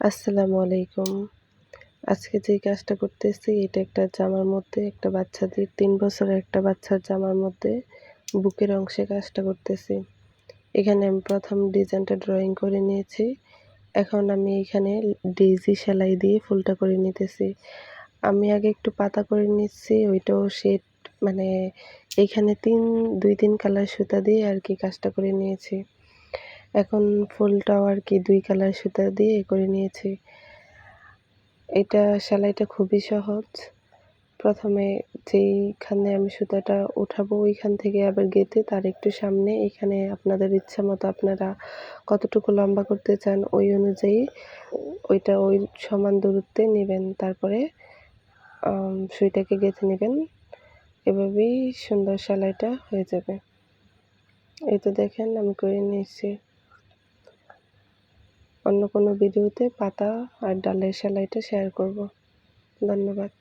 আসসালামু আলাইকুম। আজকে যে কাজটা করতেছি, এটা একটা জামার মধ্যে, একটা বাচ্চাদের, তিন বছরের একটা বাচ্চার জামার মধ্যে বুকের অংশে কাজটা করতেছি। এখানে আমি প্রথম ডিজাইনটা ড্রয়িং করে নিয়েছি। এখন আমি এখানে ডেজি সেলাই দিয়ে ফুলটা করে নিতেছি। আমি আগে একটু পাতা করে নিচ্ছি, ওইটাও শেড মানে এখানে তিন, দুই, তিন কালার সুতা দিয়ে আর কি কাজটা করে নিয়েছি। এখন ফুলটাও আর কি দুই কালার সুতা দিয়ে করে নিয়েছি। এটা সেলাইটা খুবই সহজ। প্রথমে যেইখানে আমি সুতাটা উঠাবো ওইখান থেকে আবার গেঁথে তার একটু সামনে এখানে আপনাদের ইচ্ছা মতো আপনারা কতটুকু লম্বা করতে চান ওই অনুযায়ী ওইটা ওই সমান দূরত্বে নেবেন। তারপরে সুইটাকে গেঁথে নেবেন। এভাবেই সুন্দর সেলাইটা হয়ে যাবে। এই তো দেখেন আমি করে নিয়েছি। অন্য কোনো ভিডিওতে পাতা আর ডালের সেলাইটা শেয়ার করব। ধন্যবাদ।